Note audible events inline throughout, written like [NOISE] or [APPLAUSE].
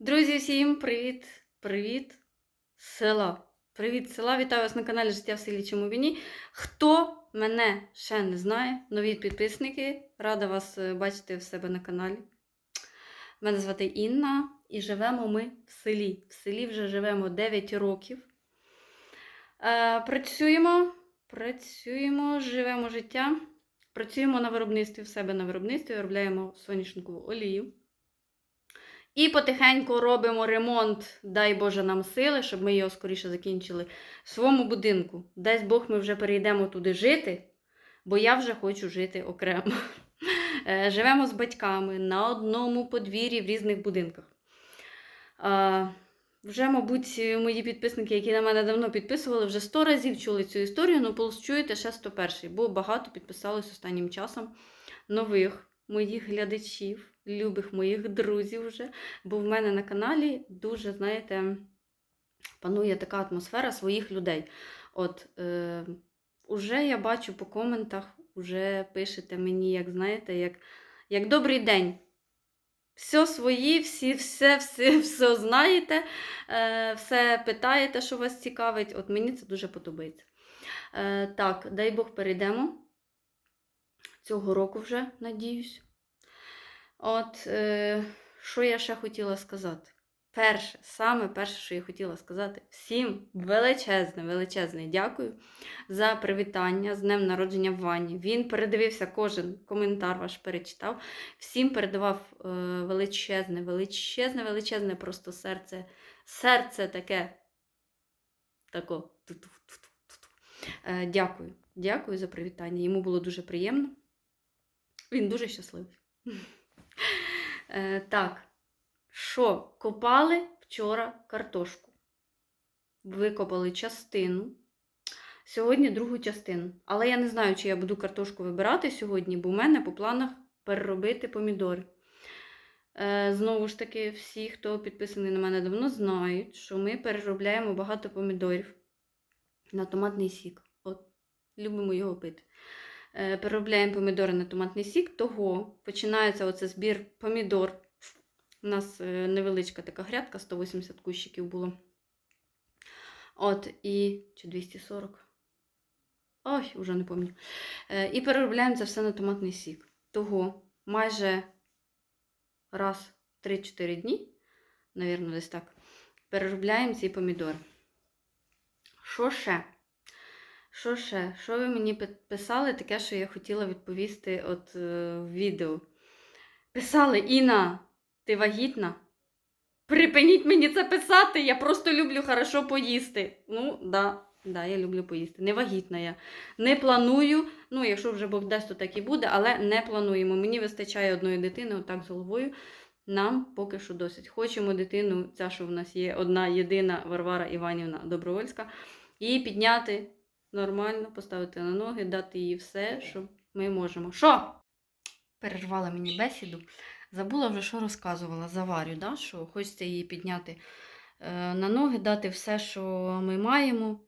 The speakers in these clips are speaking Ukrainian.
Друзі, всім привіт! Привіт села! Привіт села! Вітаю вас на каналі Життя в селі Чому Війні. Хто мене ще не знає, нові підписники, рада вас е, бачити в себе на каналі. Мене звати Інна і живемо ми в селі. В селі вже живемо 9 років. Е, працюємо, працюємо, живемо життя. Працюємо на виробництві в себе на виробництві, виробляємо соняшникову олію. І потихеньку робимо ремонт, дай Боже нам сили, щоб ми його скоріше закінчили в своєму будинку. Дасть Бог, ми вже перейдемо туди жити, бо я вже хочу жити окремо. [LAUGHS] Е, Живемо з батьками на одному подвір'ї в різних будинках. Вже, мабуть, мої підписники, які на мене давно підписували, вже 100 разів чули цю історію, ну плюс чуєте ще 101, бо багато підписалось останнім часом нових моїх глядачів, любих моїх друзів вже. Бо в мене на каналі дуже, знаєте, панує така атмосфера своїх людей. От, е, уже я бачу по коментах, уже пишете мені, як знаєте, як, як добрий день. Все свої, всі, все, все, [LAUGHS] все знаєте, е, все питаєте, що вас цікавить. От мені це дуже подобається. Е, так, дай Бог перейдемо. Цього року вже, надіюсь. От, е, що я ще хотіла сказати? Перше, саме перше, що я хотіла сказати, всім величезне, величезне дякую за привітання з днем народження Вані. Він передивився кожен коментар ваш перечитав. Всім передавав е, величезне, величезне, величезне просто серце. Серце таке. Тако. Е, дякую. Дякую за привітання. Йому було дуже приємно. Він дуже щасливий. Е, так, що копали вчора картошку. Викопали частину. Сьогодні другу частину. Але я не знаю, чи я буду картошку вибирати сьогодні, бо в мене по планах переробити помідори. Е, знову ж таки, всі, хто підписаний на мене давно, знають, що ми переробляємо багато помідорів на томатний сік. От, любимо його пити. Е, переробляємо помідори на томатний сік, того починається оце збір помідор. У нас е, невеличка така грядка, 180 кущиків було. От, і чи 240. Ой, вже не пам'ятаю. Е, І переробляємо це все на томатний сік. Того майже раз в 3-4 дні, навірно, десь так, переробляємо ці помідори. Що ще? Що ще? Що ви мені писали, таке, що я хотіла відповісти от е, відео? Писали, Іна, ти вагітна? Припиніть мені це писати, я просто люблю хорошо поїсти. Ну, да, да, я люблю поїсти. Не вагітна я. Не планую. Ну, якщо вже Бог дасть, то так і буде, але не плануємо. Мені вистачає одної дитини, отак з головою. Нам поки що досить. Хочемо дитину, ця, що в нас є одна єдина Варвара Іванівна Добровольська, і підняти нормально, поставити на ноги, дати їй все, що ми можемо. Що? Перервала мені бесіду. Забула вже, що розказувала за Варю, да? що хочеться її підняти е, на ноги, дати все, що ми маємо.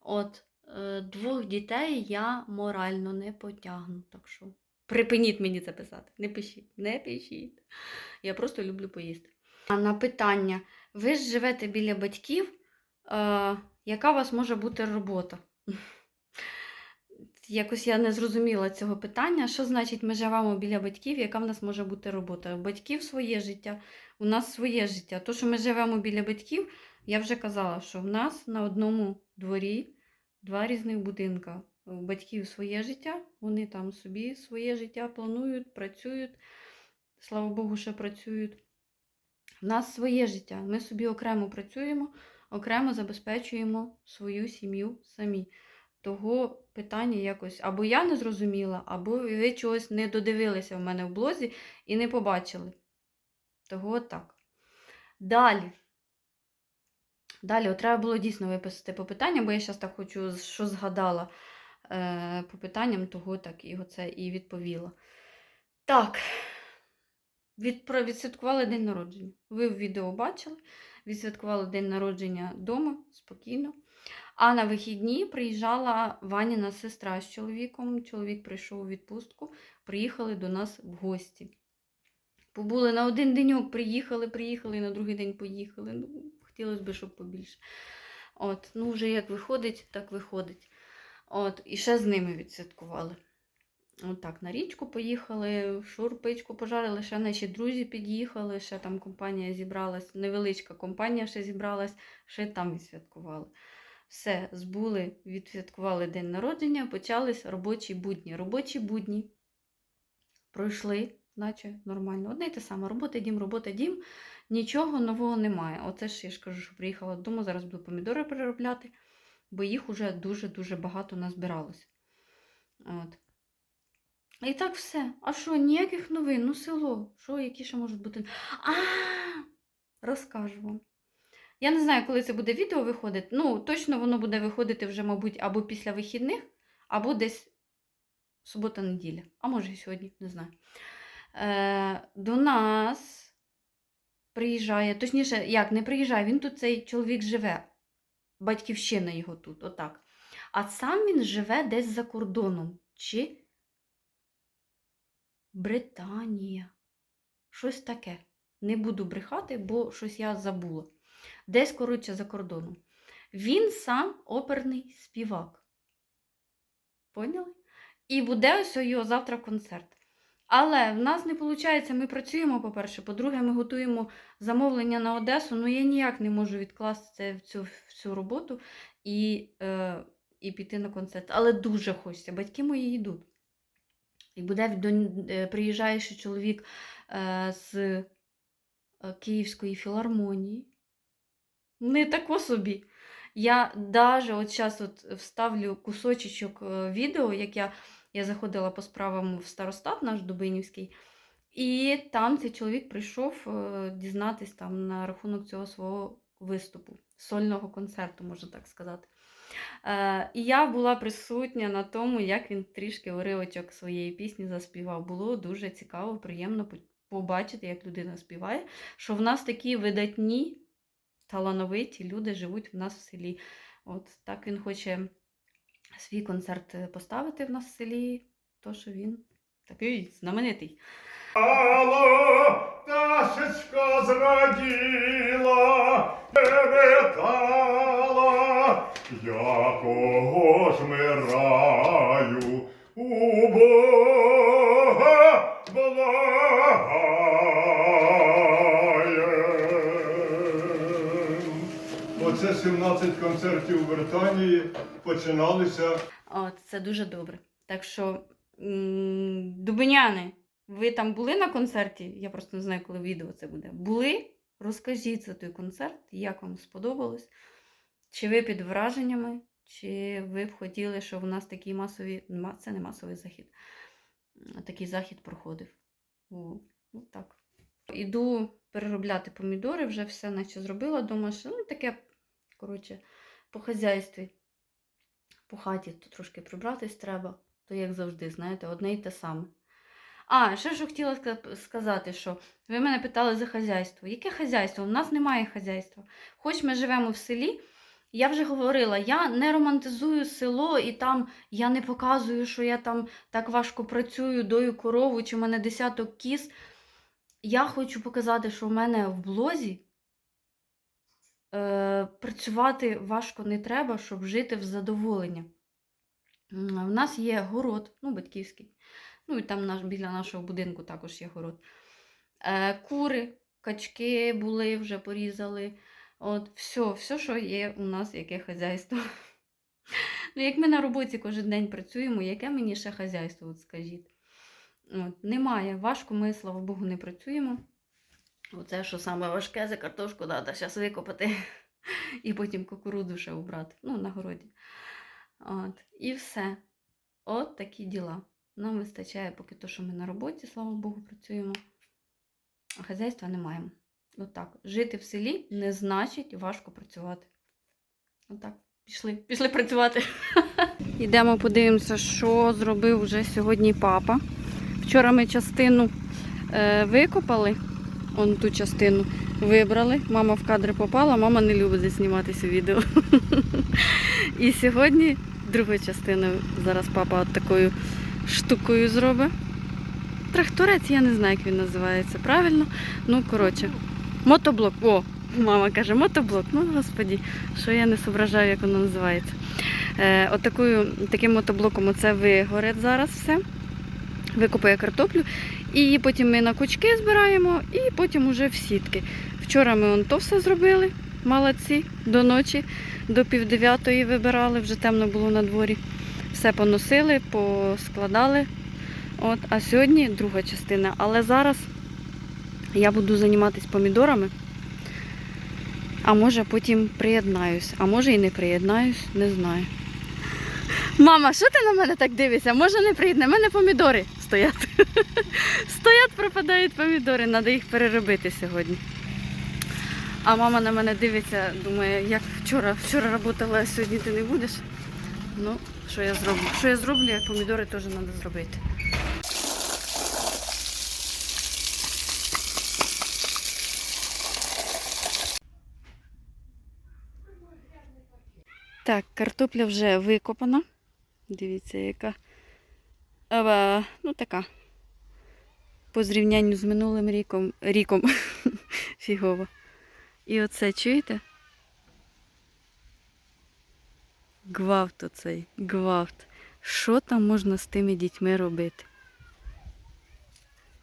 От е, двох дітей я морально не потягну. Так що припиніть мені це писати. Не пишіть, не пишіть. Я просто люблю поїсти. А на питання: ви ж живете біля батьків, е, яка у вас може бути робота? Якось я не зрозуміла цього питання. Що значить ми живемо біля батьків, яка в нас може бути робота? Батьків своє життя, у нас своє життя. То, що ми живемо біля батьків, я вже казала, що в нас на одному дворі два різних будинка. У батьків своє життя, вони там собі своє життя планують, працюють. Слава Богу, що працюють. У нас своє життя. Ми собі окремо працюємо, окремо забезпечуємо свою сім'ю самі. Того питання якось або я не зрозуміла, або ви чогось не додивилися в мене в блозі і не побачили. Того так. Далі. Далі, от треба було дійсно виписати по питанням, бо я зараз так хочу, що згадала е, по питанням, того так і оце і відповіла. Так, від, відсвяткували день народження. Ви в відео бачили, відсвяткували день народження вдома, спокійно. А на вихідні приїжджала Ваніна сестра з чоловіком. Чоловік прийшов у відпустку, приїхали до нас в гості. Побули на один деньок, приїхали, приїхали, і на другий день поїхали. Ну, хотілося б, щоб побільше. От, ну вже як виходить, так виходить. От, і ще з ними відсвяткували. Отак, на річку поїхали, шурпичку пожарили, ще наші друзі під'їхали, ще там компанія зібралась, невеличка компанія ще зібралась, ще там відсвяткували. Все, збули, відсвяткували день народження, почались робочі будні. Робочі будні пройшли, наче нормально. Одне й те саме, робота, дім, робота, дім. Нічого нового немає. Оце ж я ж кажу, що приїхала додому, зараз буду помідори переробляти, бо їх уже дуже-дуже багато назбиралось. От. І так все. А що, ніяких новин? Ну, село. Що, які ще можуть бути? А, розкажу вам. Я не знаю, коли це буде відео виходити. Ну, точно воно буде виходити вже, мабуть, або після вихідних, або десь субота-неділя. А може і сьогодні, не знаю. Е, до нас приїжджає, точніше, як не приїжджає, він тут цей чоловік живе. Батьківщина його тут, отак. А сам він живе десь за кордоном. Чи Британія. Щось таке. Не буду брехати, бо щось я забула. Десь, коротше, за кордоном. Він сам оперний співак. Поняли? І буде ось його завтра концерт. Але в нас не виходить, ми працюємо, по-перше. По-друге, ми готуємо замовлення на Одесу. Ну, я ніяк не можу відкласти в цю, в цю роботу і, е, і піти на концерт. Але дуже хочеться. Батьки мої йдуть. І буде е, чоловік е, з е, Київської філармонії. Не тако собі. Я навіть от зараз от вставлю кусочок е, відео, як я, я заходила по справам в старостат наш Дубинівський, і там цей чоловік прийшов дізнатись там на рахунок цього свого виступу, сольного концерту, можна так сказати. Е, і я була присутня на тому, як він трішки уривочок своєї пісні заспівав. Було дуже цікаво, приємно побачити, як людина співає, що в нас такі видатні, талановиті люди живуть в нас в селі. От так він хоче свій концерт е, поставити в нас в селі, то що він такий знаменитий. Алло, пташечка зраділа, перетала, якого ж ми раю у Бога благаєм. Оце 17 концертів в Британії починалися От, це дуже добре. Так що, дубиняни, ви там були на концерті? Я просто не знаю, коли відео це буде. Були? Розкажіть за той концерт, як вам сподобалось. Чи ви під враженнями, чи ви б хотіли, щоб у нас такий масовий, це не масовий захід, такий захід проходив. О, ну так. Іду переробляти помідори, вже все наче зробила. Що ну, таке, коротше, по хазяйстві по хаті то трошки прибратись треба, то як завжди, знаєте, одне й те саме. А, ще що хотіла сказати, що ви мене питали за хазяйство. Яке хазяйство? У нас немає хазяйства. Хоч ми живемо в селі, я вже говорила, я не романтизую село і там я не показую, що я там так важко працюю, дою корову, чи в мене десяток кіз. Я хочу показати, що в мене в блозі е, працювати важко не треба, щоб жити в задоволення. М, У нас є город, ну, батьківський. Ну, і там наш, біля нашого будинку також є город. Е, кури, качки були, вже порізали. От, все, все, що є у нас, яке хазяйство. [LAUGHS] Ну, як ми на роботі кожен день працюємо, яке мені ще хазяйство, от скажіть. От, немає. Важко ми, слава Богу, не працюємо. Оце, що саме важке, за картошку треба зараз викопати [LAUGHS] і потім кукурудзу ще убрати. Ну, на городі. От. І все. От такі діла. Нам вистачає поки то, що ми на роботі, слава Богу, працюємо. А хазяйства не маємо. Отак. Жити в селі не значить важко працювати. Отак. Пішли, пішли працювати. [LAUGHS] Йдемо подивимося, що зробив вже сьогодні папа. Вчора ми частину е, викопали, он ту частину вибрали. Мама в кадри попала, мама не любить засніматися відео. [LAUGHS] І сьогодні друга частина. Зараз папа от такою штукою зробить. тракторець, я не знаю, як він називається правильно. Ну, коротше, мотоблок. О, мама каже, мотоблок. Ну, господі, що я не зображаю, як воно називається. Е, отакою, таким мотоблоком оце вигорить зараз все. Викопає картоплю. І потім ми на кучки збираємо, і потім уже в сітки. Вчора ми он то все зробили, молодці, до ночі, до півдев'ятої вибирали, вже темно було на дворі. Все поносили, поскладали. От, а сьогодні друга частина. Але зараз я буду займатися помідорами. А може потім приєднаюсь, а може і не приєднаюсь, не знаю. Мама, що ти на мене так дивишся? Може не приєдне? У мене помідори стоять. [LAUGHS] Стоять, пропадають помідори, треба їх переробити сьогодні. А мама на мене дивиться, думає, як вчора, вчора працювала, а сьогодні ти не будеш. Ну, що я зроблю? Що я зроблю, як помідори теж треба зробити. Так, картопля вже викопана. Дивіться, яка. Ава, ну така. По зрівнянню з минулим ріком. ріком. [LAUGHS] Фігово. І оце чуєте? Гвалт оцей, гвалт. Що там можна з тими дітьми робити?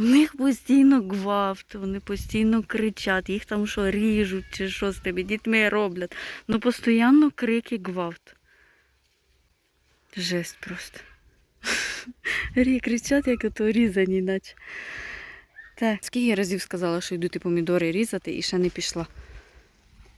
У них постійно гвалт, вони постійно кричать, їх там що ріжуть чи що з тими дітьми роблять. Ну постійно крики гвалт. Жесть просто. [LAUGHS] Рі кричать, як ото різані, наче. Так, скільки разів сказала, що йдуть помідори різати і ще не пішла.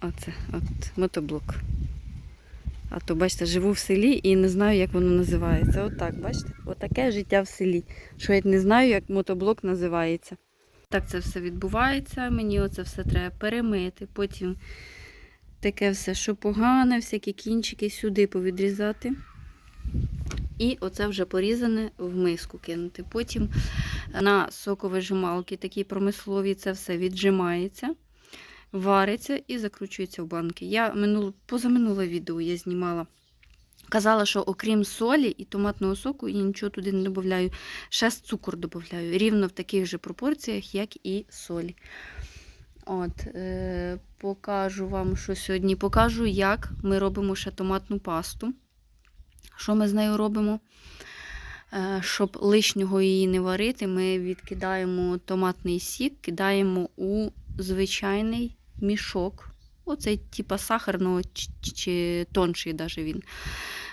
Оце, от мотоблок. А то, бачите, живу в селі і не знаю, як воно називається. Отак, бачите? Отаке життя в селі. Що я не знаю, як мотоблок називається. Так це все відбувається. Мені оце все треба перемити. Потім таке все, що погане, всякі кінчики сюди повідрізати. І оце вже порізане в миску кинути. Потім на соковижималки, такі промислові, це все віджимається вариться і закручується в банки. Я минуло, позаминуле відео я знімала. Казала, що окрім солі і томатного соку, я нічого туди не додаю. Ще цукор додаю. Рівно в таких же пропорціях, як і солі. От, е, покажу вам, що сьогодні. Покажу, як ми робимо ще томатну пасту. Що ми з нею робимо? Е, щоб лишнього її не варити, ми відкидаємо томатний сік, кидаємо у звичайний мішок. Оцей типа сахарного чи, тонший даже він.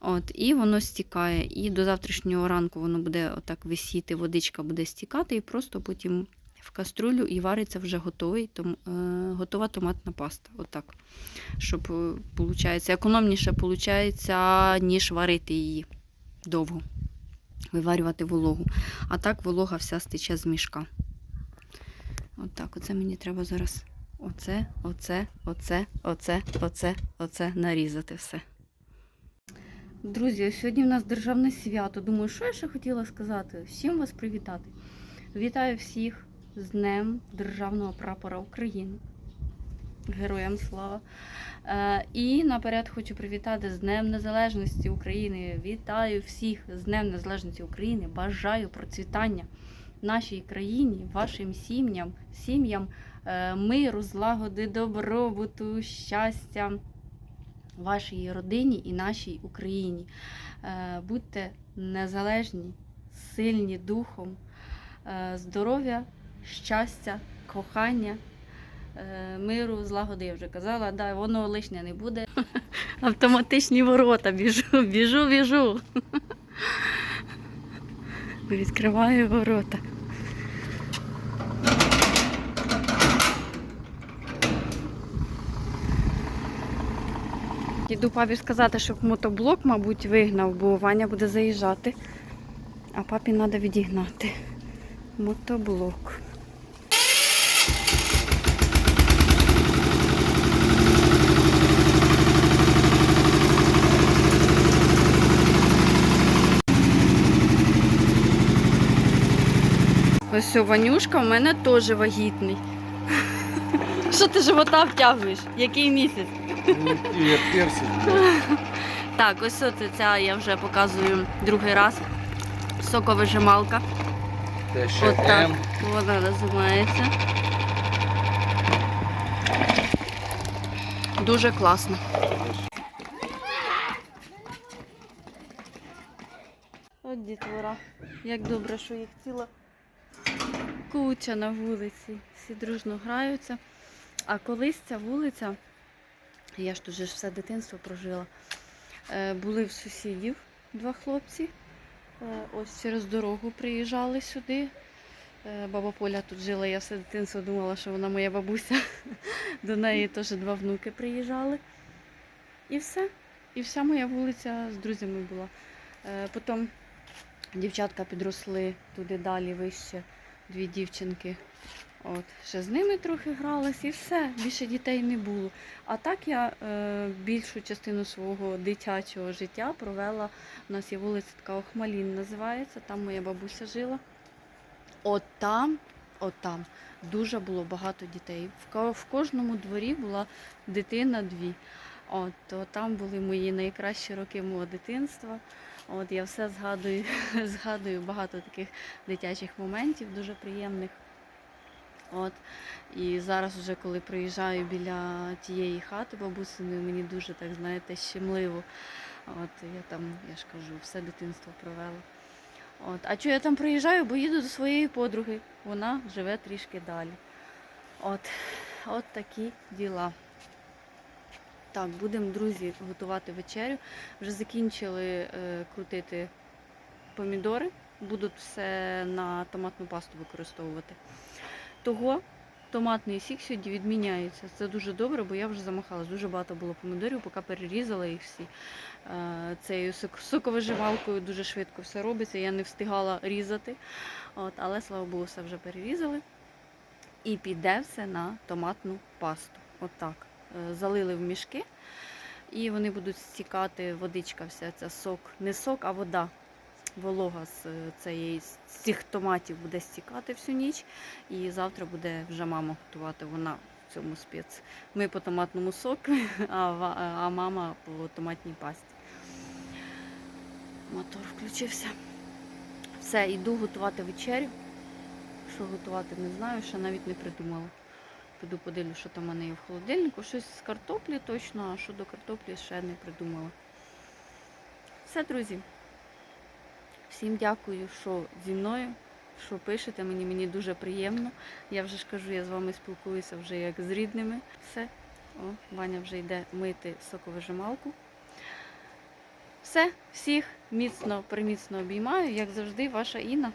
От, і воно стікає. І до завтрашнього ранку воно буде отак висіти, водичка буде стікати, і просто потім в каструлю і вариться вже готовий, том, е, готова томатна паста. Отак. Щоб е, получається, економніше виходить, ніж варити її довго. Виварювати вологу. А так волога вся стече з мішка. Отак, оце мені треба зараз оце, оце, оце, оце, оце, оце нарізати все. Друзі, сьогодні у нас державне свято. Думаю, що я ще хотіла сказати? Всім вас привітати. Вітаю всіх з Днем Державного прапора України. Героям слава! Е, і наперед хочу привітати з Днем Незалежності України. Вітаю всіх з Днем Незалежності України. Бажаю процвітання нашій країні, вашим сім'ям, сім'ям е, миру, злагоди, добробуту, щастя вашій родині і нашій Україні. Е, Будьте незалежні, сильні духом, е, здоров'я, щастя, кохання. Миру, злагоди, я вже казала, да, воно лишнє не буде. [LAUGHS] Автоматичні ворота біжу, біжу, біжу. Відкриваю ворота. Іду папі сказати, щоб мотоблок, мабуть, вигнав, бо Ваня буде заїжджати. А папі треба відігнати. Мотоблок. Ось Ванюшка в мене теж вагітний. [LAUGHS] Що ти живота втягуєш? Який місяць? [LAUGHS] Так, ось от ця я вже показую другий раз. Соковижималка. Отак ТШМ. вона називається. Дуже класно. От дітвора. Як добре, що їх ціла куча на вулиці. Всі дружно граються. А колись ця вулиця, я ж тут же все дитинство прожила. е, Були в сусідів два хлопці. Е, Ось через дорогу приїжджали сюди. Е, Баба Поля тут жила, я все дитинство думала, що вона моя бабуся. [LAUGHS] До неї теж два внуки приїжджали. І все. І вся моя вулиця з друзями була. Потім дівчатка підросли туди далі вище, дві дівчинки. От, ще з ними трохи гралась і все, більше дітей не було. А так я е, більшу частину свого дитячого життя провела. У нас є вулиця така Охмалін називається, там моя бабуся жила. От там, от там дуже було багато дітей. В, в кожному дворі була дитина дві. От, то там були мої найкращі роки мого дитинства. От я все згадую, [LAUGHS] згадую багато таких дитячих моментів, дуже приємних. От. І зараз, вже коли приїжджаю біля тієї хати бабусиної, мені дуже так, знаєте, щемливо. От я там, я ж кажу, все дитинство провела. От. А чого я там приїжджаю, бо їду до своєї подруги. Вона живе трішки далі. От, от такі діла. Так, будемо, друзі, готувати вечерю. Вже закінчили е, крутити помідори. Будуть все на томатну пасту використовувати. Того томатний сік сьогодні відміняється. Це дуже добре, бо я вже замахалась. Дуже багато було помідорів, поки перерізала їх всі. Е, Цією сок- соковижималкою дуже швидко все робиться. Я не встигала різати. От, але слава Богу, все вже перерізали. І піде все на томатну пасту. Отак. Е, Залили в мішки. І вони будуть стікати, водичка вся ця сок. Не сок, а вода. Волога з е, цієї з цих томатів буде стікати всю ніч. І завтра буде вже мама готувати. Вона в цьому спец. Ми по томатному соку, [LAUGHS] а, а мама по томатній пасті. Мотор включився. Все, йду готувати вечерю. Що готувати, не знаю, ще навіть не придумала. Піду подивлюсь, що там у мене є в холодильнику. Щось з картоплі точно, а щодо картоплі ще не придумала. Все, друзі. Всім дякую, що зі мною, що пишете. Мені мені дуже приємно. Я вже ж кажу, я з вами спілкуюся вже як з рідними. Все. О, Ваня вже йде мити соковижималку. Все, всіх міцно, приміцно обіймаю, як завжди, ваша Інна.